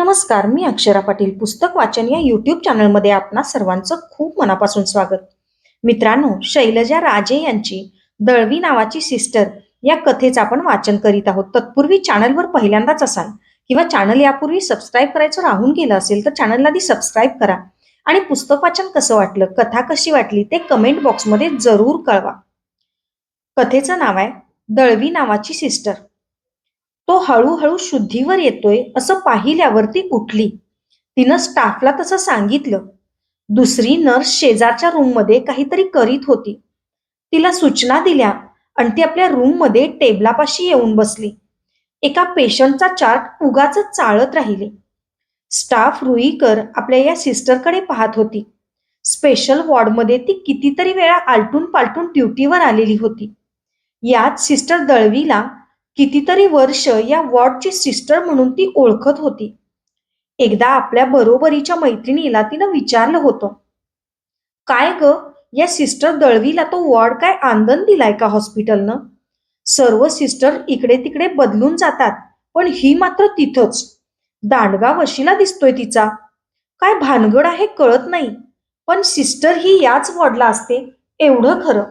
नमस्कार मी अक्षरा पाटील पुस्तक वाचन या यूट्यूब चॅनलमध्ये आपणा सर्वांचं खूप मनापासून स्वागत. मित्रांनो शैलजा राजे यांची दळवी नावाची सिस्टर या कथेचं आपण वाचन करीत आहोत. तत्पूर्वी चॅनलवर पहिल्यांदाच असाल किंवा चॅनल यापूर्वी सबस्क्राईब करायचं राहून गेलं असेल तर चॅनलला आधी सबस्क्राईब करा. आणि पुस्तक वाचन कसं वाटलं कथा कशी वाटली ते कमेंट बॉक्समध्ये जरूर कळवा. कथेचं नाव आहे दळवी नावाची सिस्टर तो हळूहळू शुद्धीवर येतोय असं पाहिल्यावर ती उठली. तिनं स्टाफला तसं सांगितलं. दुसरी नर्स शेजारच्या रूममध्ये काहीतरी करीत होती. तिला सूचना दिल्या आणि ती आपल्या रूममध्ये टेबलापाशी येऊन बसली. एका पेशंटचा चार्ट उगाच चाळत राहिले. स्टाफ रुईकर आपल्या या सिस्टरकडे पाहत होती. स्पेशल वॉर्डमध्ये ती कितीतरी वेळा आलटून पालटून ड्युटीवर आलेली होती. यात सिस्टर दळवीला कितीतरी वर्ष या वॉर्डची सिस्टर म्हणून ती ओळखत होती. एकदा आपल्या बरोबरीच्या मैत्रिणीला तिनं विचारलं होतं काय ग या सिस्टर दळवीला तो वॉर्ड काय आंदन दिलाय का हॉस्पिटलनं? सर्व सिस्टर इकडे तिकडे बदलून जातात पण ही मात्र तिथंच. दांडगा वशीला दिसतोय तिचा. काय भानगड आहे कळत नाही पण सिस्टर ही याच वॉर्डला असते एवढं खरं.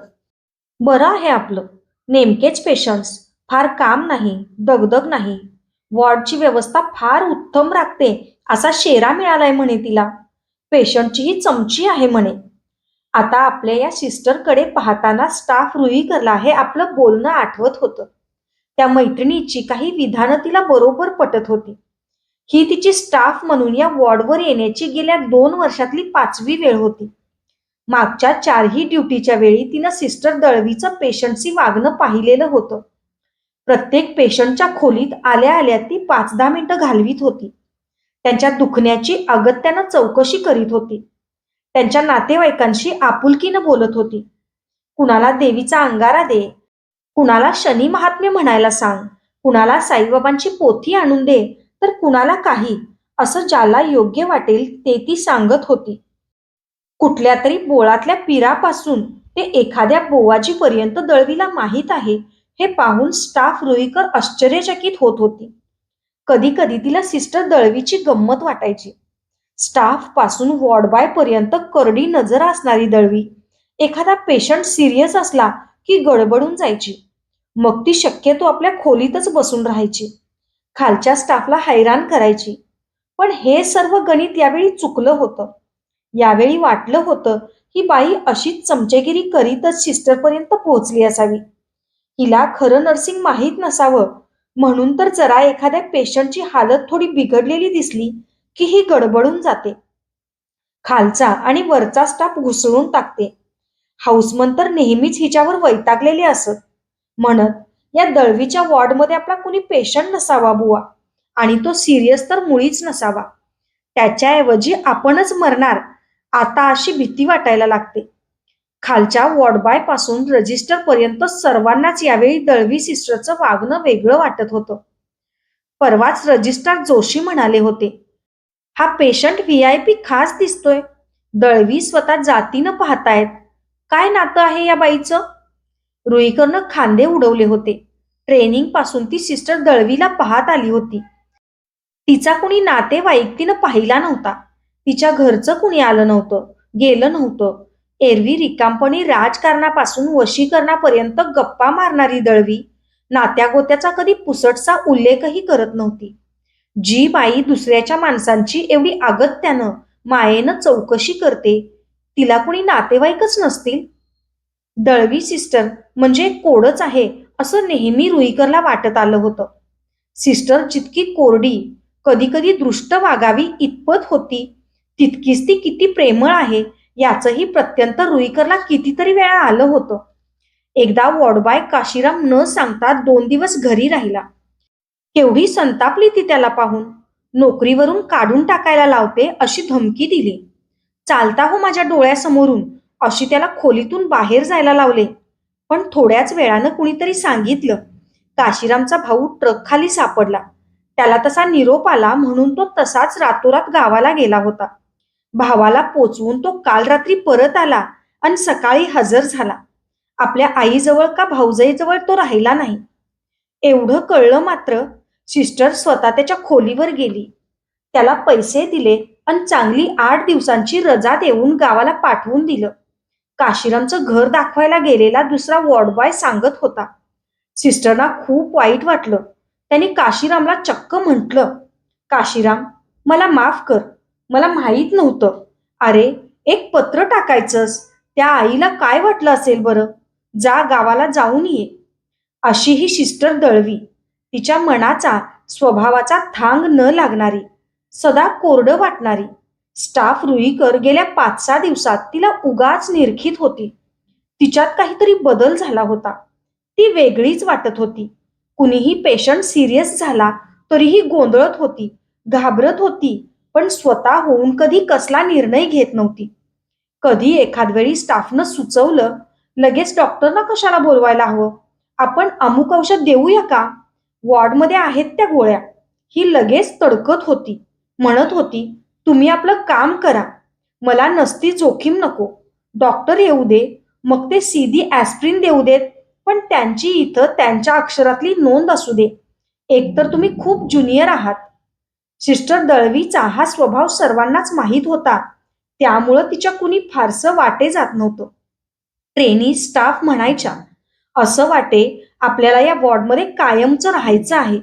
बरं आहे आपलं. नेमकेच पेशंट्स फार काम नाही दगदग नाही. वॉर्डची व्यवस्था फार उत्तम राखते असा शेरा मिळालाय म्हणे तिला. पेशंटचीही चमची आहे म्हणे. आता आपल्या या सिस्टरकडे पाहताना स्टाफ रुईकरला हे आपलं बोलणं आठवत होतं. त्या मैत्रिणीची काही विधानं तिला बरोबर पटत होती. ही तिची स्टाफ म्हणून या वॉर्डवर येण्याची गेल्या दोन वर्षातली पाचवी वेळ होती. मागच्या चारही ड्युटीच्या वेळी तिनं सिस्टर दळवीचं पेशंटशी वागणं पाहिलेलं होतं. प्रत्येक पेशंटच्या खोलीत आल्या आल्या ती पाच दहा मिनिटं घालवीत होती. त्यांच्या दुखण्याची अगत्यानं चौकशी करीत होती. त्यांच्या नातेवाईकांशी आपुलकीनं बोलत होती. कुणाला देवीचा अंगारा दे कुणाला शनी महात्म्य म्हणायला सांग कुणाला साईबाबांची पोथी आणून दे तर कुणाला काही असं ज्याला योग्य वाटेल ते ती सांगत होती. कुठल्या तरी बोळातल्या पिरापासून ते एखाद्या बोवाजीपर्यंत दळवीला माहीत आहे हे पाहून स्टाफ रुईकर आश्चर्यचकित होत होती. कधी कधी तिला सिस्टर दळवीची गंमत वाटायची. स्टाफपासून वॉर्डबाय पर्यंत करडी नजर असणारी दळवी एखादा पेशंट सिरियस असला की गडबडून जायची. मग ती शक्यतो आपल्या खोलीतच बसून राहायची. खालच्या स्टाफला हैराण करायची. पण हे सर्व गणित यावेळी चुकलं होतं. यावेळी वाटलं होतं ही बाई अशीच चमचेगिरी करीतच सिस्टरपर्यंत पोहोचली असावी. हिला खरं नर्सिंग माहीत नसावं. म्हणून तर जरा एखाद्या पेशंटची हालत थोडी बिघडलेली दिसली की ही गडबडून जाते. खालचा आणि वरचा स्टाफ घुसळून टाकते. हाऊसमन तर नेहमीच हिच्यावर वैतागलेले असत. म्हणत या दळवीच्या वॉर्डमध्ये आपला कुणी पेशंट नसावा बुवा. आणि तो सिरियस तर मुळीच नसावा. त्याच्याऐवजी आपणच मरणार. आता अशी भीती वाटायला लागते. खालच्या वॉर्डबायपासून रजिस्टर पर्यंत सर्वांनाच यावेळी दळवी सिस्टरचं वागणं वेगळं वाटत होतं. परवाच रजिस्ट्रार जोशी म्हणाले होते हा पेशंट व्ही आय पी खास दिसतोय. दळवी स्वतः जातीनं पाहतायत. काय नातं आहे या बाईचं? रुईकरनं खांदे उडवले होते. ट्रेनिंगपासून ती सिस्टर दळवीला पाहत आली होती. तिचा कुणी नातेवाईक तिनं पाहिला नव्हता. तिच्या घरचं कुणी आलं नव्हतं. गेलं नव्हतं. एरवी रिकामपणी राजकारणापासून वशीकरणापर्यंत गप्पा मारणारी दळवी नात्यागोत्याचा कधी पुसटचा उल्लेखही करत नव्हती. जी बाई दुसऱ्याच्या माणसांची एवढी अगत्यानं मायेनं चौकशी करते तिला कुणी नातेवाईकच नसतील? दळवी सिस्टर म्हणजे कोडच आहे असं नेहमी रुईकरला वाटत आलं होतं. सिस्टर जितकी कोरडी कधी कधी दृष्ट वागावी इतपत होती तितकीच ती किती प्रेमळ आहे याचंही प्रत्यंत रुईकरला कितीतरी वेळा आलं होतं. एकदा वॉर्डबाय काशीराम न सांगता दोन दिवस घरी राहिला. केवढी संतापली ती त्याला पाहून. नोकरीवरून काढून टाकायला लावते अशी धमकी दिली. चालता हो माझ्या डोळ्यासमोरून अशी त्याला खोलीतून बाहेर जायला लावले. पण थोड्याच वेळानं कुणीतरी सांगितलं. काशीरामचा भाऊ ट्रक खाली सापडला. त्याला तसा निरोप आला म्हणून तो तसाच रातोरात गावाला गेला होता. भावाला पोचवून तो काल रात्री परत आला आणि सकाळी हजर झाला. आपल्या आईजवळ का भाऊजाईजवळ तो राहिला नाही. एवढं कळलं मात्र सिस्टर स्वतः त्याच्या खोलीवर गेली. त्याला पैसे दिले आणि चांगली आठ दिवसांची रजा देऊन गावाला पाठवून दिलं. काशीरामचं घर दाखवायला गेलेला दुसरा वॉर्ड बॉय सांगत होता. सिस्टरना खूप वाईट वाटलं. त्यांनी काशीरामला चक्क म्हटलं काशीराम मला माफ कर. मला माहीत नव्हतं. अरे एक पत्र टाकायचंस. त्या आईला काय वाटलं असेल बरं? जा गावाला जाऊन ये. अशी ही सिस्टर दळवी. तिच्या मनाचा स्वभावाचा थांग न लागणारी सदा कोरडं वाटणारी. स्टाफ रुईकर गेल्या पाच सहा दिवसात तिला उगाच निरखीत होती. तिच्यात काहीतरी बदल झाला होता. ती वेगळीच वाटत होती. कुणीही पेशंट सिरियस झाला तरीही गोंधळत होती घाबरत होती. पण स्वतः होऊन कधी कसला निर्णय घेत नव्हती. कधी एखाद वेळी स्टाफनं सुचवलं लगेच डॉक्टरना कशाला बोलवायला हवं? आपण अमुक औषध देऊया का? वॉर्डमध्ये आहेत त्या गोळ्या. ही लगेच तडकत होती. म्हणत होती तुम्ही आपलं काम करा. मला नसती जोखीम नको. डॉक्टर येऊ दे. मग ते सीधी ॲस्प्रिन देऊ देत. पण त्यांची इथं त्यांच्या अक्षरातली नोंद असू दे. एकतर तुम्ही खूप ज्युनियर आहात. सिस्टर दळवीचा हा स्वभाव सर्वांनाच माहीत होता. त्यामुळं तिच्या कुणी फारसं वाटे जात नव्हतं. ट्रेनी स्टाफ म्हणायच्या असं वाटे आपल्याला या वॉर्डमध्ये कायमचं राहायचं आहे.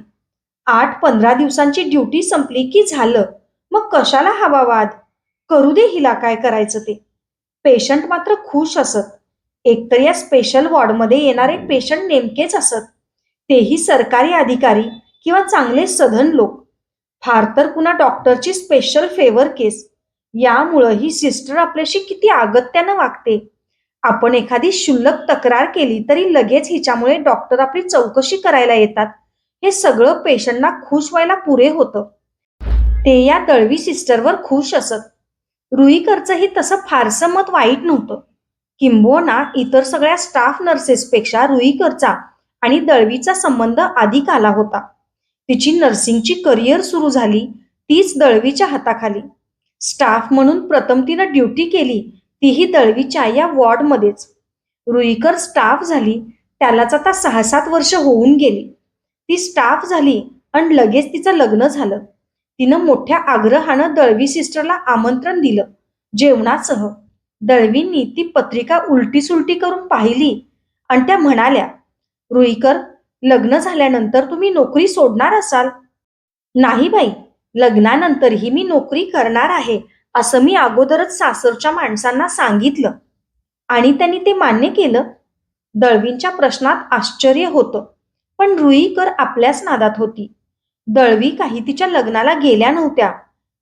आठ पंधरा दिवसांची ड्युटी संपली की झालं मग कशाला हवा वाद? करू दे हिला काय करायचं ते. पेशंट मात्र खुश असत. एकतर या स्पेशल वॉर्डमध्ये येणारे पेशंट नेमकेच असत. तेही सरकारी अधिकारी किंवा चांगले सधन लोक. फार तर पुन्हा डॉक्टरची स्पेशल फेवर केस यामुळं ही सिस्टर आपल्याशी किती आगत्यानं वागते. आपण एखादी क्षुल्लक तक्रार केली तरी लगेच हिच्यामुळे डॉक्टर आपली चौकशी करायला येतात. हे सगळं पेशंटना खुश व्हायला पुरे होतं. ते या दळवी सिस्टरवर खुश असत. रुईकरचंही तसं फारसं मत वाईट नव्हतं. किंबोना इतर सगळ्या स्टाफ नर्सेसपेक्षा रुईकरचा आणि दळवीचा संबंध अधिक आला होता. तिची नर्सिंगची करिअर सुरू झाली. तीच दळवीच्या हाताखाली. स्टाफ म्हणून प्रथम तिनं ड्युटी केली. तीही दळवीच्या या वॉर्डमध्येच रुईकर स्टाफ झाली. त्यालाच आता सहा सात वर्ष होऊन गेली. ती स्टाफ झाली आणि लगेच तिचं लग्न झालं. तिनं मोठ्या आग्रहानं दळवी सिस्टरला आमंत्रण दिलं. जेवणासह. दळवींनी ती पत्रिका उलटी सुलटी करून पाहिली. आणि त्या म्हणाल्या रुईकर लग्न झाल्यानंतर तुम्ही नोकरी सोडणार असाल? नाही बाई लग्नानंतरही मी नोकरी करणार आहे असं मी अगोदरच सासरच्या माणसांना सांगितलं. आणि त्यांनी ते मान्य केलं. दळवींच्या प्रश्नात आश्चर्य होतं पण रुईकर आपल्याच नादात होती. दळवी काही तिच्या लग्नाला गेल्या नव्हत्या.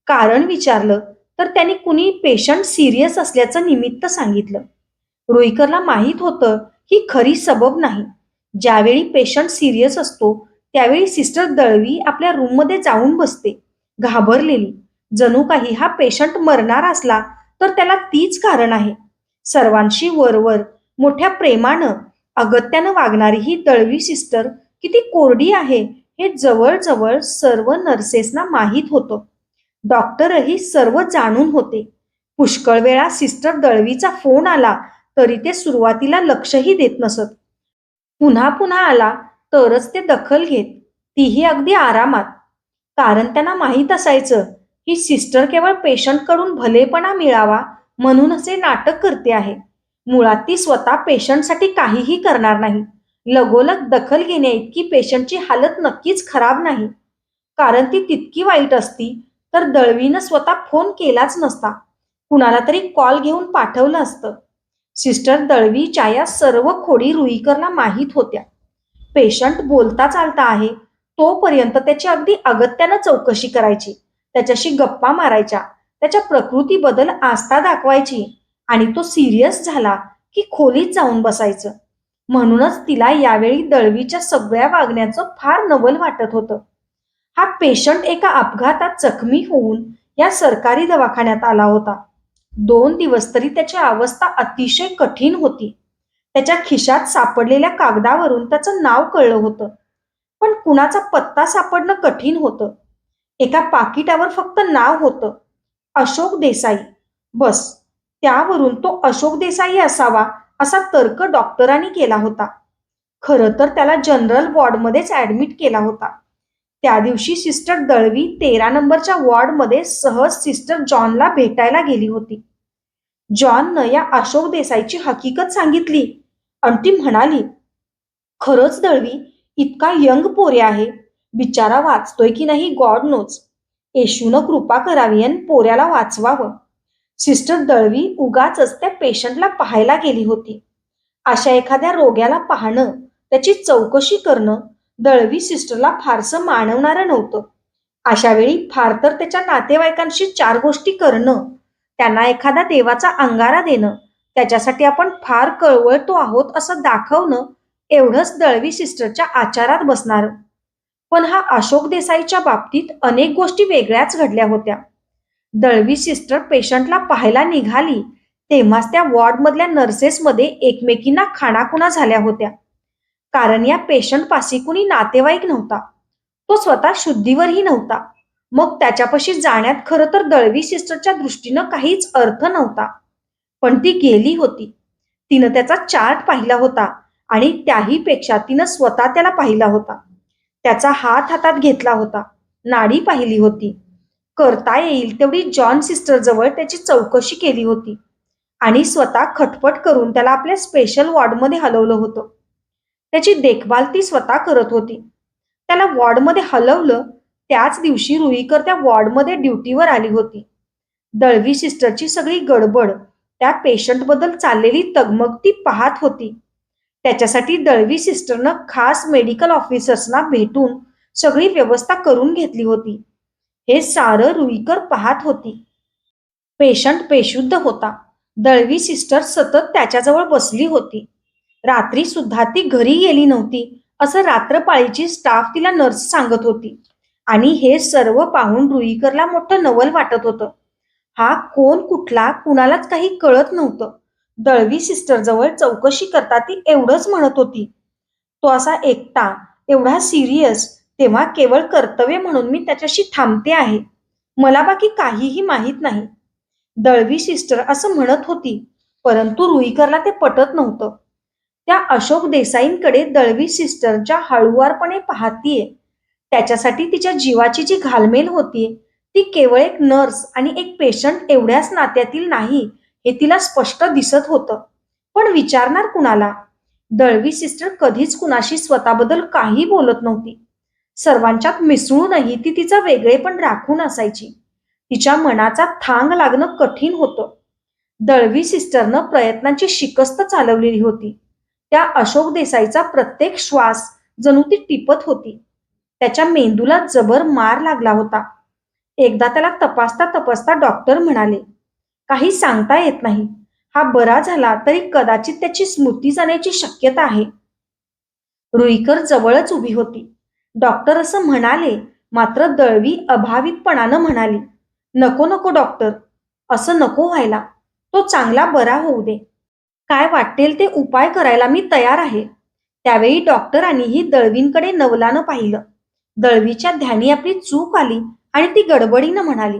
कारण विचारलं तर त्यांनी कुणी पेशंट सिरियस असल्याचं निमित्त सांगितलं. रुईकरला माहीत होतं ही खरी सबब नाही. ज्यावेळी पेशंट सिरियस असतो त्यावेळी सिस्टर दळवी आपल्या रूममध्ये जाऊन बसते. घाबरलेली. जणू काही हा पेशंट मरणार असला तर त्याला तीच कारण आहे. सर्वांशी वरवर मोठ्या प्रेमानं अगत्यानं वागणारी ही दळवी सिस्टर किती कोरडी आहे हे जवळजवळ सर्व नर्सेसना माहीत होतं. डॉक्टरही सर्व जाणून होते. पुष्कळ वेळा सिस्टर दळवीचा फोन आला तरी ते सुरुवातीला लक्षही देत नसत. पुन्हा पुन्हा आला तरच ते दखल घेत. तीही अगदी आरामात. कारण त्यांना माहीत असायचं की सिस्टर केवळ पेशंटकडून भलेपणा मिळावा म्हणून असे नाटक करते आहे. मुळात ती स्वतः पेशंटसाठी काहीही करणार नाही. लगोलग दखल घेण्या इतकी पेशंटची हालत नक्कीच खराब नाही. कारण ती तितकी वाईट असती तर दळवीनं स्वतः फोन केलाच नसता. कुणाला तरी कॉल घेऊन पाठवलं असतं. सिस्टर दळवीच्या या सर्व खोडी रुईकरला माहीत होत्या. पेशंट बोलता चालता आहे तोपर्यंत त्याची अगदी अगत्यानं चौकशी करायची. त्याच्याशी गप्पा मारायच्या त्याच्या प्रकृतीबद्दल आस्था दाखवायची आणि तो सिरियस झाला की खोलीत जाऊन बसायचं. म्हणूनच तिला यावेळी दळवीच्या सगळ्या वागण्याचं फार नवल वाटत होतं. हा पेशंट एका अपघातात जखमी होऊन या सरकारी दवाखान्यात आला होता. दोन दिवस तरी त्याची अवस्था अतिशय कठीण होती. त्याच्या खिशात सापडलेल्या कागदावरून त्याचं नाव कळलं होतं. पण कुणाचा पत्ता सापडणं कठीण होतं. एका पाकिटावर फक्त नाव होतं. अशोक देसाई. बस त्यावरून तो अशोक देसाई असावा असा तर्क डॉक्टरांनी केला होता. खरं तर त्याला जनरल वॉर्डमध्येच ऍडमिट केला होता. त्या दिवशी सिस्टर दळवी तेरा नंबरच्या वॉर्डमध्ये सहज सिस्टर जॉनला भेटायला गेली होती. जॉननं या अशोक देसाईची हकीकत सांगितली. आणि ती म्हणाली खरंच दळवी इतका यंग पोरे आहे. बिचारा वाचतोय की नाही गॉड नोच येशूनं कृपा करावी आणि पोऱ्याला वाचवावं. सिस्टर दळवी उगाच त्या पेशंटला पाहायला गेली होती. अशा एखाद्या रोग्याला पाहणं त्याची चौकशी करणं दळवी सिस्टरला फारसं मानवणारं नव्हतं. अशा वेळी फार तर त्याच्या नातेवाईकांशी चार गोष्टी करणं त्यांना एखादा देवाचा अंगारा देणं त्याच्यासाठी आपण फार कळवळतो आहोत असं दाखवणं एवढंच दळवी सिस्टरच्या आचारात बसणार. पण हा अशोक देसाईच्या बाबतीत अनेक गोष्टी वेगळ्याच घडल्या होत्या. दळवी सिस्टर पेशंटला पाहायला निघाली तेव्हाच त्या वॉर्डमधल्या नर्सेसमध्ये एकमेकींना खाणाखुणा झाल्या होत्या. कारण या पेशंट पाशी कुणी नातेवाईक नव्हता. तो स्वतः शुद्धीवरही नव्हता. मग त्याच्यापाशी जाण्यात खरं तर दळवी सिस्टरच्या दृष्टीनं काहीच अर्थ नव्हता. पण ती गेली होती. तिनं त्याचा चार्ट पाहिला होता आणि त्याही पेक्षा तिनं स्वतः त्याला पाहिला होता. त्याचा हात हातात घेतला होता. नाडी पाहिली होती. करता येईल तेवढी जॉन सिस्टर जवळ त्याची चौकशी केली होती. आणि स्वतः खटपट करून त्याला आपल्या स्पेशल वॉर्डमध्ये हलवलं होतं. त्याची देखभाल ती स्वतः करत होती. त्याला वॉर्डमध्ये हलवलं त्याच दिवशी रुईकर त्या वॉर्डमध्ये ड्युटीवर आली होती. दळवी सिस्टरची सगळी गडबड त्या पेशंटबद्दल चाललेली तगमग ती पाहत होती. त्याच्यासाठी दळवी सिस्टरनं खास मेडिकल ऑफिसर्सना भेटून सगळी व्यवस्था करून घेतली होती. हे सारं रुईकर पाहत होती. पेशंट बेशुद्ध होता. दळवी सिस्टर सतत त्याच्याजवळ बसली होती. रात्री सुद्धा ती घरी गेली नव्हती असं रात्रपाळीची स्टाफ तिला नर्स सांगत होती. आणि हे सर्व पाहून रुईकरला मोठं नवल वाटत होतं. हा कोण कुठला कुणालाच काही कळत नव्हतं. दळवी सिस्टर जवळ चौकशी करता ती एवढंच म्हणत होती. तो असा एकटा एवढा सिरियस तेव्हा केवळ कर्तव्य म्हणून मी त्याच्याशी थांबते आहे. मला बाकी काहीही माहीत नाही. दळवी सिस्टर असं म्हणत होती परंतु रुईकरला ते पटत नव्हतं. त्या अशोक देसाईंकडे दळवी सिस्टरच्या हळुवारपणे पाहतीये. त्याच्यासाठी तिच्या जीवाची जी घालमेल होती ती केवळ एक नर्स आणि एक पेशंट एवढ्याच नात्यातील नाही हे तिला स्पष्ट दिसत होतं. पण विचारणार कुणाला? दळवी सिस्टर कधीच कुणाशी स्वतःबद्दल काही बोलत नव्हती. सर्वांच्यात मिसळूनही ती तिचा वेगळेपण राखून असायची. तिच्या मनाचा थांग लागणं कठीण होतं. दळवी सिस्टरनं प्रयत्नांची शिकस्त चालवलेली होती. त्या अशोक देसाईचा प्रत्येक श्वास जणू ती टिपत होती. त्याच्या मेंदूला जबर मार लागला होता. एकदा त्याला तपासता तपासता डॉक्टर म्हणाले काही सांगता येत नाही. हा बरा झाला तरी कदाचित त्याची स्मृती जाण्याची शक्यता आहे. रुईकर जवळच उभी होती. डॉक्टर असं म्हणाले मात्र दळवी अभावितपणानं म्हणाली नको नको डॉक्टर असं नको व्हायला. तो चांगला बरा होऊ दे. काय वाटेल ते उपाय करायला मी तयार आहे. त्यावेळी डॉक्टरांनीही दळवींकडे नवलानं पाहिलं. दळवीच्या ध्यानी आपली चूक आली आणि ती गडबडीनं म्हणाली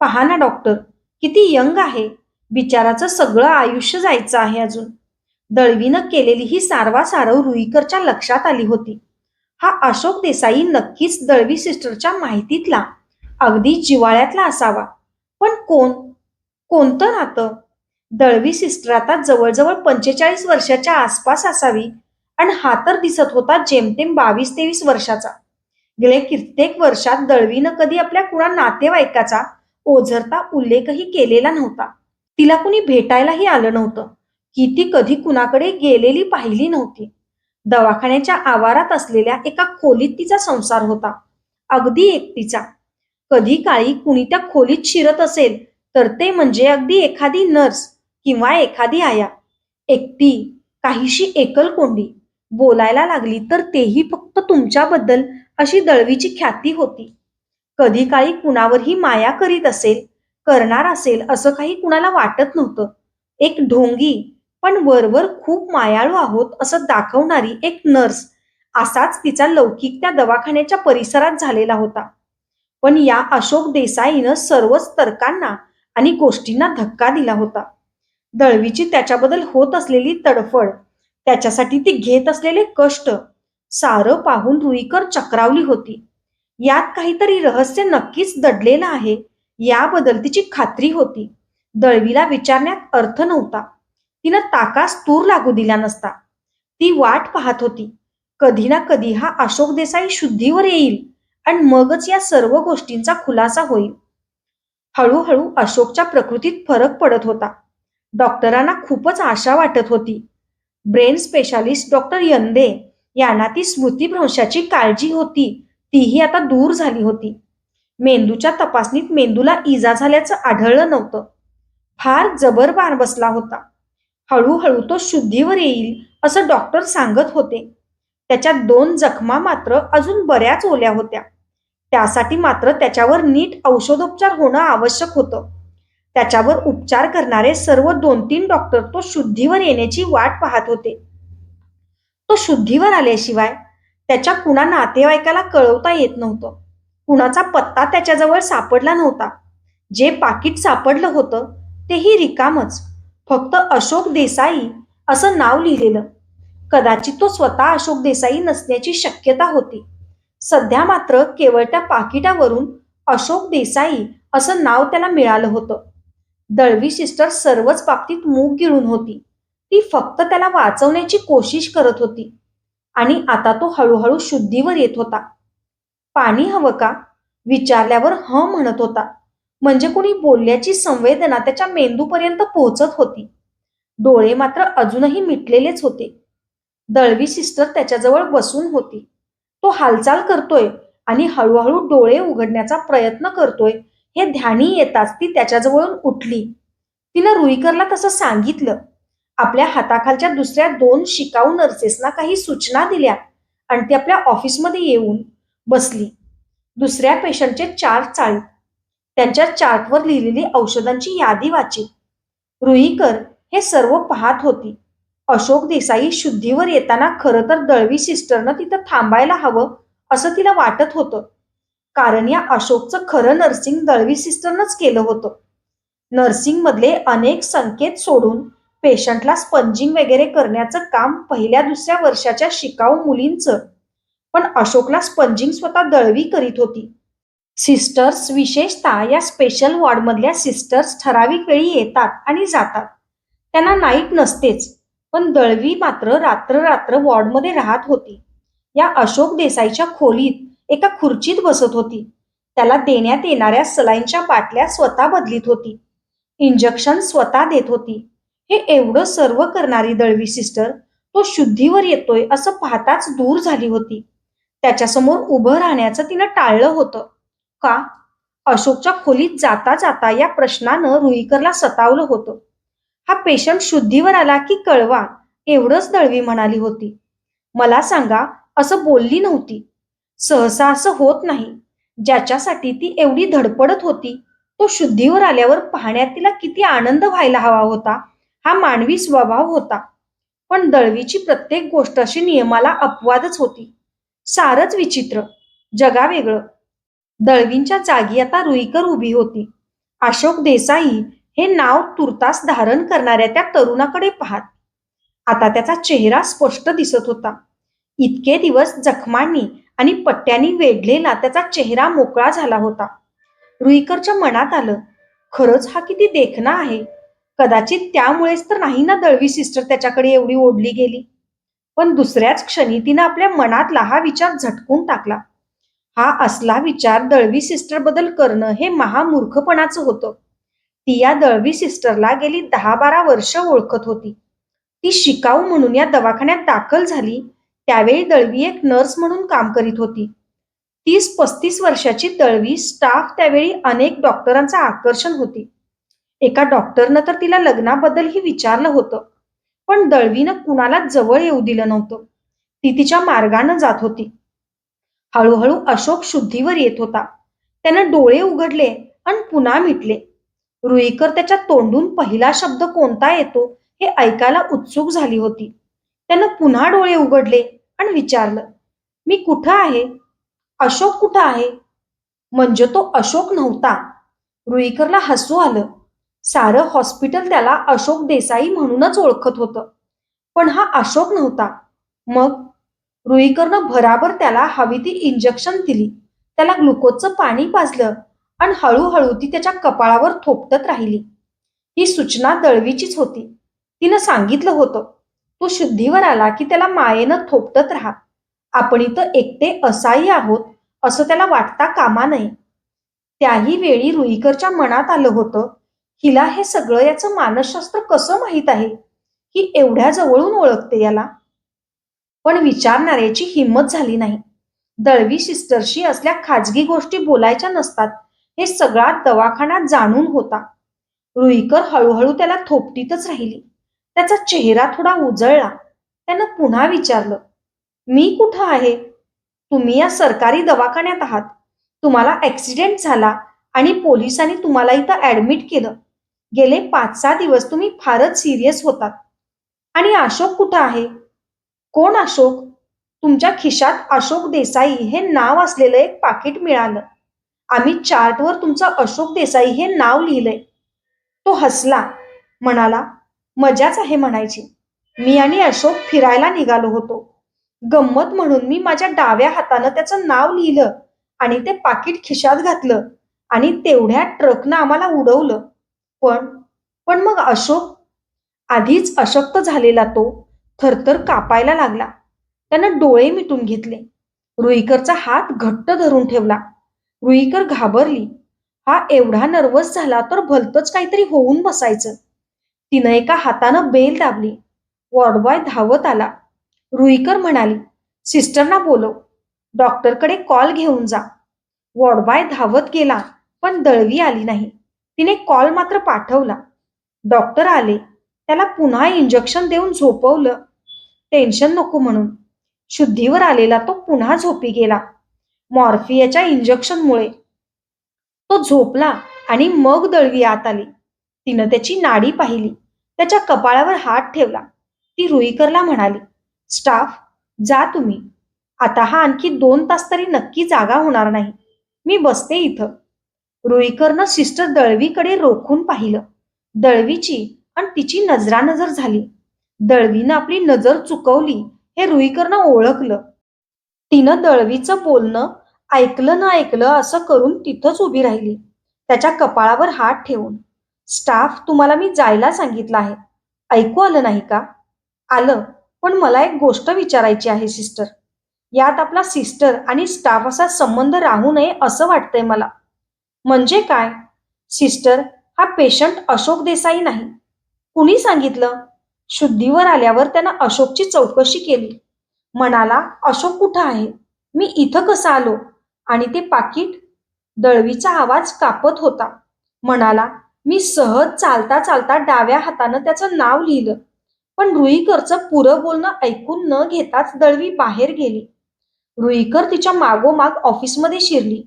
पहा ना डॉक्टर किती यंग आहे. बिचाराचं सगळं आयुष्य जायचं आहे अजून. दळवीनं केलेली ही सारवासारव रुईकरच्या लक्षात आली होती. हा अशोक देसाई नक्कीच दळवी सिस्टरच्या माहितीतला अगदी जिवाळ्यातला असावा. पण कोण? कोणतं नातं? दळवी सिस्टर आता जवळजवळ पंचेचाळीस वर्षाच्या आसपास असावी आणि हा तर दिसत होता जेमतेम बावीस तेवीस वर्षाचा. गेले कित्येक वर्षात दळवीनं कधी आपल्या कुणा नातेवाईकाचा ओझरता उल्लेखही केलेला नव्हता. तिला कुणी भेटायलाही आलं नव्हतं. की ती कधी कुणाकडे गेलेली पाहिली नव्हती. दवाखान्याच्या आवारात असलेल्या एका खोलीत तिचा संसार होता. अगदी एकटीचा. कधी काळी कुणी त्या खोलीत शिरत असेल तर ते म्हणजे अगदी एखादी नर्स. किंवा एखादी आया. एकटी काहीशी एकल कोंडी. बोलायला लागली तर तेही फक्त तुमच्याबद्दल अशी दळवीची ख्याती होती. कधी काळी कुणावरही माया करीत असेल करणार असेल असं काही कुणाला वाटत नव्हतं. एक ढोंगी पण वरवर खूप मायाळू आहोत असं दाखवणारी एक नर्स असाच तिचा लौकिक त्या दवाखान्याच्या परिसरात झालेला होता. पण या अशोक देसाईनं सर्वच तर्कांना आणि गोष्टींना धक्का दिला होता. दळवीची त्याच्याबद्दल होत असलेली तडफड त्याच्यासाठी ती घेत असलेले कष्ट सारं पाहून रुईकर चक्रावली होती. यात काहीतरी रहस्य नक्कीच दडलेलं आहे याबद्दल तिची खात्री होती. दळवीला विचारण्यात अर्थ नव्हता. तिनं ताकास तूर लागू दिला नसता. ती वाट पाहत होती. कधी ना कधी हा अशोक देसाई शुद्धीवर येईल आणि मगच या सर्व गोष्टींचा खुलासा होईल. हळूहळू अशोकच्या प्रकृतीत फरक पडत होता. डॉक्टरांना खूपच आशा वाटत होती. ब्रेन स्पेशालिस्ट डॉक्टर यंदे यांना ती स्मृतीभ्रंशाची काळजी होती. तीही आता दूर झाली होती. मेंदूच्या तपासणीत मेंदूला इजा झाल्याचं आढळलं नव्हतं. फार जबर बाण बसला होता. हळूहळू तो शुद्धीवर येईल असं डॉक्टर सांगत होते. त्याच्या दोन जखमा मात्र अजून बऱ्याच ओल्या होत्या. त्यासाठी मात्र त्याच्यावर नीट औषधोपचार होणं आवश्यक होतं. त्याच्यावर उपचार करणारे सर्व दोन तीन डॉक्टर तो शुद्धीवर येण्याची वाट पाहत होते. तो शुद्धीवर आल्याशिवाय त्याच्या कुणा नातेवाईकाला कळवता येत नव्हतं. कुणाचा पत्ता त्याच्याजवळ सापडला नव्हता. जे पाकिट सापडलं होतं तेही रिकामच. फक्त अशोक देसाई असं नाव लिहिलेलं. कदाचित तो स्वतः अशोक देसाई नसण्याची शक्यता होती. सध्या मात्र केवळ त्या पाकिटावरून अशोक देसाई असं नाव त्याला मिळालं होतं. दळवी सिस्टर सर्वच बाबतीत मूग गिळून होती. ती फक्त त्याला वाचवण्याची कोशिश करत होती. आणि आता तो हळूहळू शुद्धीवर येत होता. पाणी हवं का? विचारल्यावर ह म्हणत होता. म्हणजे कुणी बोलल्याची संवेदना त्याच्या मेंदूपर्यंत पोहोचत होती. डोळे मात्र अजूनही मिटलेलेच होते. दळवी सिस्टर त्याच्याजवळ बसून होती. तो हालचाल करतोय आणि हळूहळू डोळे उघडण्याचा प्रयत्न करतोय. हे ध्यानी येताच ती त्याच्याजवळून उठली. तिनं रुईकरला तसं सांगितलं. आपल्या हाताखालच्या दुसऱ्या दोन शिकाऊ नर्सेसना काही सूचना दिल्या आणि ती आपल्या ऑफिसमध्ये येऊन बसली. दुसऱ्या पेशंटचे चार चाळीत. त्यांच्या चार्टवर लिहिलेली औषधांची यादी वाचित रुईकर हे सर्व पाहत होती. अशोक देसाई शुद्धीवर येताना खरं तर दळवी सिस्टरनं तिथं थांबायला हवं असं तिला वाटत होतं. कारण या अशोकचं खरं नर्सिंग दळवी सिस्टरनंच केलं होतं. नर्सिंग मधले अनेक संकेत सोडून पेशंटला स्पंजिंग वगैरे करण्याचं काम पहिल्या दुसऱ्या वर्षाच्या शिकाऊ मुलींचं पण अशोकला स्पंजिंग स्वतः दळवी करीत होती. सिस्टर्स विशेषतः या स्पेशल वॉर्डमधल्या सिस्टर्स ठराविक वेळी येतात आणि जातात. त्यांना नाईट नसतेच पण दळवी मात्र रात्र रात्र वॉर्डमध्ये राहत होती. या अशोक देसाईच्या खोलीत एका खुर्चीत बसत होती. त्याला देण्यात येणाऱ्या सलाईनच्या बाटल्या स्वतः बदलीत होती. इंजेक्शन स्वतः देत होती. हे एवढं सर्व करणारी दळवी सिस्टर तो शुद्धीवर येतोय असं पाहताच दूर झाली होती. त्याच्यासमोर उभं राहण्याचं तिनं टाळलं होतं. का? अशोकच्या खोलीत जाता जाता या प्रश्नानं रुईकरला सतावलं होतं. हा पेशंट शुद्धीवर आला की कळवा एवढंच दळवी म्हणाली होती. मला सांगा असं बोलली नव्हती. सहसा असं होत नाही. ज्याच्यासाठी ती एवढी धडपडत होती तो शुद्धीवर आल्यावर पाहण्यात तिला किती आनंद व्हायला हवा होता हा मानवी स्वभाव होता. पण दळवीची प्रत्येक गोष्ट अशी नियमाला अपवादच होती. सारच विचित्र जगावेगळं दळवींच्या जागी आता रुईकर उभी होती. अशोक देसाई हे नाव तुर्तास धारण करणाऱ्या त्या तरुणाकडे पाहत. आता त्याचा चेहरा स्पष्ट दिसत होता. इतके दिवस जखमांनी आणि पट्ट्यांनी वेढलेला त्याचा चेहरा मोकळा झाला होता. रुईकरच्या मनात आलं खरंच हा किती देखणा आहे. कदाचित त्यामुळेच तर नाही ना दळवी सिस्टर त्याच्याकडे एवढी ओढली गेली. पण दुसऱ्याच क्षणी तिनं आपल्या मनातला हा विचार झटकून टाकला. हा असला विचार दळवी सिस्टर बदल करणं हे महामूर्खपणाचं होतं. ती या दळवी सिस्टरला गेली दहा बारा वर्ष ओळखत होती. ती शिकाऊ म्हणून या दवाखान्यात दाखल झाली. त्यावेळी दळवी एक नर्स म्हणून काम करीत होती. तीस पस्तीस वर्षाची दळवी स्टाफ त्यावेळी अनेक डॉक्टरांचं आकर्षण होती. एका डॉक्टरनं तर तिला लग्नाबद्दलही विचारलं होतं. पण दळवीनं कुणाला जवळ येऊ दिलं नव्हतं. ती तिच्या मार्गानं जात होती. हळूहळू अशोक शुद्धीवर येत होता. त्यानं डोळे उघडले आणि पुन्हा मिटले. रुईकर त्याच्या तोंडून पहिला शब्द कोणता येतो हे ऐकायला उत्सुक झाली होती. त्यानं पुन्हा डोळे उघडले आणि विचारलं मी कुठं आहे? अशोक कुठं आहे? म्हणजे तो अशोक नव्हता. रुईकरला हसू आलं. सारं हॉस्पिटल त्याला अशोक देसाई म्हणूनच ओळखत होतं. पण हा अशोक नव्हता. मग? रुईकरनं भराभर त्याला हवी ती इंजेक्शन दिली. त्याला ग्लुकोजचं पाणी पाजलं आणि हळूहळू ती त्याच्या कपाळावर थोपटत राहिली. ही सूचना दळवीचीच होती. तिनं सांगितलं होतं तो शुद्धीवर आला की त्याला मायेनं थोपटत राहा. आपण इथं एकटे असाही आहोत असं त्याला वाटता कामा नये. त्याही वेळी रुईकरच्या मनात आलं होतं हिला हे सगळं याचं मानसशास्त्र कसं माहीत आहे? ही एवढ्या जवळून ओळखते याला. पण विचारणाऱ्याची हिंमत झाली नाही. दळवी सिस्टरशी असल्या खाजगी गोष्टी बोलायच्या नसतात हे सगळा दवाखाना जाणून होता. रुईकर हळूहळू त्याला थोपटीतच राहिली. त्याचा चेहरा थोडा उजळला. त्यानं पुन्हा विचारलं मी कुठं आहे? तुम्ही या सरकारी दवाखान्यात आहात. तुम्हाला ऍक्सिडेंट झाला आणि पोलिसांनी तुम्हाला इथं ऍडमिट केलं. गेले पाच सहा दिवस तुम्ही फारच सिरियस होतात. आणि अशोक कुठं आहे? कोण अशोक? तुमच्या खिशात अशोक देसाई हे नाव असलेलं एक पाकिट मिळालं. आम्ही चार्टवर तुमचं अशोक देसाई हे नाव लिहिलंय. तो हसला म्हणाला मजाच आहे म्हणायची. मी आणि अशोक फिरायला निघालो होतो. गंमत म्हणून मी माझ्या डाव्या हातानं त्याचं नाव लिहिलं आणि ते पाकिट खिशात घातलं आणि तेवढ्या ट्रकनं आम्हाला उडवलं. पण पण मग अशोक? आधीच अशक्त झालेला तो थरथर कापायला लागला. त्यानं डोळे मिटून घेतले. रुईकरचा हात घट्ट धरून ठेवला. रुईकर घाबरली. हा एवढा नर्वस झाला तर भलतच काहीतरी होऊन बसायचं. तिनं एका हातानं बेल दाबली. वॉर्डबॉय धावत आला. रुईकर म्हणाली सिस्टरना बोलव. डॉक्टरकडे कॉल घेऊन जा. वॉर्डबॉय धावत गेला पण दळवी आली नाही. तिने कॉल मात्र पाठवला. डॉक्टर आले. त्याला पुन्हा इंजेक्शन देऊन झोपवलं. टेन्शन नको म्हणून. शुद्धीवर आलेला तो पुन्हा झोपी गेला. मॉर्फियाच्या इंजेक्शनमुळे तो झोपला आणि मग दळवी आत आली. तिनं त्याची नाडी पाहिली. त्याच्या कपाळावर हात ठेवला. ती रुईकरला म्हणाली स्टाफ जा तुम्ही. आता हा आणखी दोन तास तरी नक्की जागा होणार नाही. मी बसते इथं. रुईकरनं सिस्टर दळवीकडे रोखून पाहिलं. दळवीची आणि तिची नजरानजर झाली. दळवीनं आपली नजर चुकवली हे रुईकरनं ओळखलं. तिनं दळवीचं बोलणं ऐकलं ना ऐकलं असं करून तिथंच उभी राहिली. त्याच्या कपाळावर हात ठेवून स्टाफ तुम्हाला मी जायला सांगितलं आहे. ऐकू आलं नाही का? आलं पण मला एक गोष्ट विचारायची आहे सिस्टर. यात आपला सिस्टर आणि स्टाफ असा संबंध राहू नये असं वाटतंय मला. म्हणजे काय? सिस्टर हा पेशंट अशोक देसाई नाही. कुणी सांगितलं? शुद्धीवर आल्यावर त्यानं अशोकची चौकशी केली. म्हणाला अशोक कुठं आहे? मी इथं कसं आलो? आणि ते पाकिट दळवीचा आवाज कापत होता. म्हणाला मी सहज चालता चालता डाव्या हातानं त्याचं नाव लिहिलं. पण रुईकरचं पुरं बोलणं ऐकून न घेताच दळवी बाहेर गेली. रुईकर तिच्या मागोमाग ऑफिसमध्ये शिरली.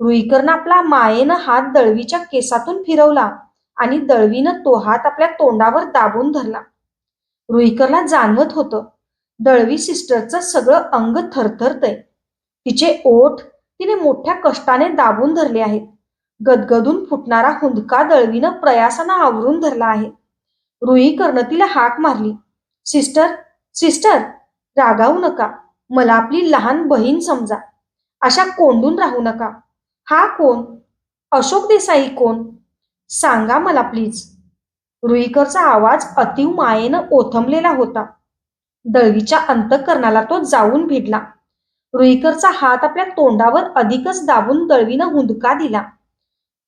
रुईकरनं आपला मायेनं हात दळवीच्या केसातून फिरवला आणि दळवीनं तो हात आपल्या तोंडावर दाबून धरला. रुईकरला जाणवत होतं दळवी सिस्टरचं सगळं अंग थरथरतय. तिचे ओठ तिने मोठ्या कष्टाने दाबून धरले आहेत. गदगदून फुटणारा हुंदका दळवीनं प्रयासानं आवरून धरला आहे. रुईकरनं तिला हाक मारली. सिस्टर सिस्टर रागावू नका. मला आपली लहान बहीण समजा. अशा कोंडून राहू नका. हा कोण? अशोक देसाई कोण? सांगा मला प्लीज रुईकरचा आवाज अतिव मायेनं ओथंबलेला होता. दळवीच्या अंतकरणाला तो जाऊन भिडला रुईकरचा हात आपल्या तोंडावर अधिकच दाबून दळवीनं हुंदका दिला.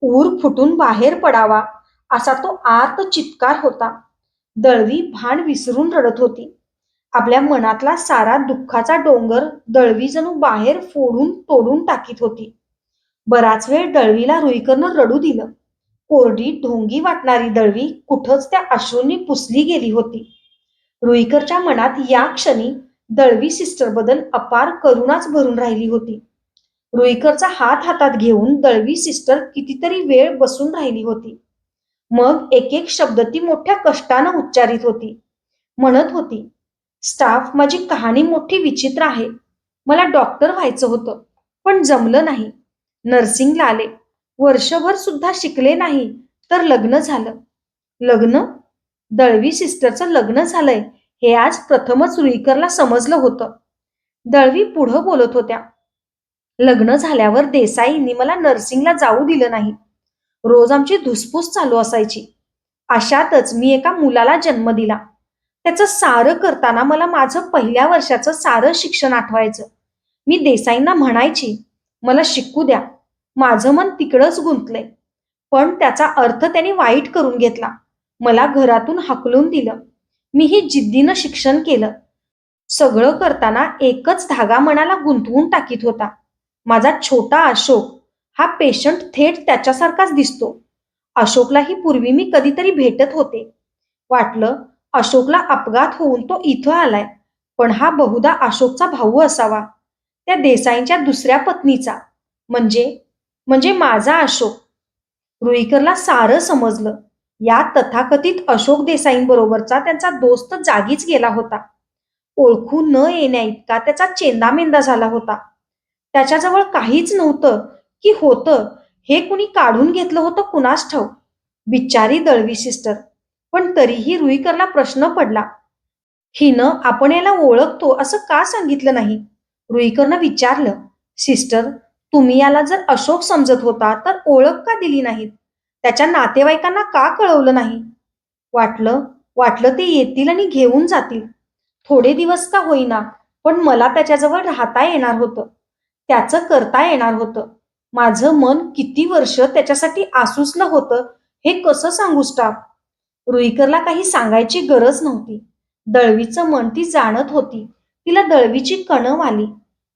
ऊर फुटून बाहेर पडावा असा तो आर्त चित्कार होता. दळवी भान विसरून रडत होती. आपल्या मनातला सारा दुःखाचा डोंगर दळवी जणू बाहेर फोडून तोडून टाकीत होती. बराच वेळ दळवीला रुईकरनं रडू दिलं. कोरडी ढोंगी वाटणारी दळवी कुठंच त्या अश्रूंनी पुसली गेली होती. रुईकरच्या मनात या क्षणी दळवी सिस्टरबद्दल अपार करुणाच भरून राहिली होती. रुईकरचा हात हातात घेऊन दळवी सिस्टर कितीतरी वेळ बसून राहिली होती. मग एक एक शब्द ती मोठ्या कष्टानं उच्चारित होती. म्हणत होती स्टाफ माझी कहाणी मोठी विचित्र आहे. मला डॉक्टर व्हायचं होतं पण जमलं नाही. नर्सिंगला आले. वर्षभर सुद्धा शिकले नाही तर लग्न झालं. लग्न? दळवी सिस्टरचं लग्न झालंय हे आज प्रथमच रुईकरला समजलं होतं. दळवी पुढं बोलत होत्या लग्न झाल्यावर देसाईंनी मला नर्सिंगला जाऊ दिलं नाही. रोज आमची धुसफूस चालू असायची. अशातच मी एका मुलाला जन्म दिला. त्याचं सारं करताना मला माझं पहिल्या वर्षाचं सारं शिक्षण आठवायचं. मी देसाईंना म्हणायची मला शिकू द्या. माझं मन तिकडंच गुंतलंय. पण त्याचा अर्थ त्यांनी वाईट करून घेतला. मला घरातून हकलून दिलं. मी ही जिद्दीनं शिक्षण केलं. सगळं करताना एकच धागा मनाला गुंतवून टाकीत होता. माझा छोटा अशोक हा पेशंट थेट त्याच्यासारखाच दिसतो. अशोकलाही पूर्वी मी कधीतरी भेटत होते. वाटलं अशोकला अपघात होऊन तो इथं आलाय पण हा बहुधा अशोकचा भाऊ असावा त्या देसाईंच्या दुसऱ्या पत्नीचा. म्हणजे म्हणजे माझा अशोक. रुईकरला सारं समजलं. या तथाकथित अशोक देसाईंबरोबरचा त्यांचा दोस्त जागीच गेला होता. ओळखू न येण्या इतका त्याचा चेंदामेंदा झाला होता. त्याच्याजवळ काहीच नव्हतं की होतं. हे कुणी काढून घेतलं होतं कुणास ठाऊ बिचारी दळवी सिस्टर. पण तरीही रुईकरला प्रश्न पडला. हिनं आपण याला ओळखतो असं का सांगितलं नाही? रुईकरनं विचारलं सिस्टर तुम्ही याला जर अशोक समजत होता तर ओळख का दिली नाहीत? त्याच्या नातेवाईकांना का कळवलं नाही? वाटलं वाटलं ते येतील आणि घेऊन जातील. थोडे दिवस का होईना पण मला त्याच्याजवळ राहता येणार होतं. त्याचं करता येणार होतं. माझं मन किती वर्ष त्याच्यासाठी आसुसलं होतं हे कसं सांगू स्टाफ? रुईकरला काही सांगायची गरज नव्हती. दळवीचं मन ती जाणत होती. तिला दळवीची कणव आली.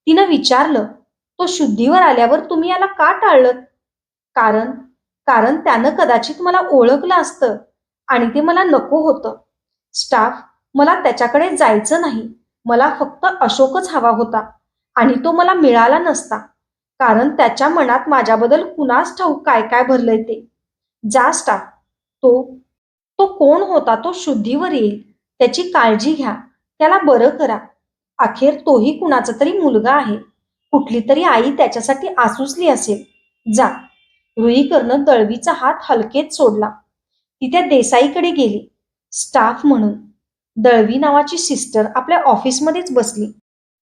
तिनं विचारलं तो शुद्धीवर आल्यावर तुम्ही याला का टाळलं कारण कारण त्यानं कदाचित मला ओळखलं असतं आणि ते मला नको होतं. स्टाफ मला त्याच्याकडे जायचं नाही. मला फक्त अशोकच हवा होता. आणि तो मला मिळाला नसता. कारण त्याच्या मनात माझ्याबद्दल कुणास ठाऊक काय काय भरलंय ते? जा स्टाफ तो तो कोण होता? तो शुद्धीवर येईल. त्याची काळजी घ्या. त्याला बरं करा. अखेर तोही कुणाचा तरी मुलगा आहे. कुठली तरी आई त्याच्यासाठी आसुसली असेल. जा. रुईकरनं दळवीचा हात हलकेत सोडला. ती त्या देसाईकडे गेली. स्टाफ म्हणून. दळवी नावाची सिस्टर आपल्या ऑफिसमध्येच बसली.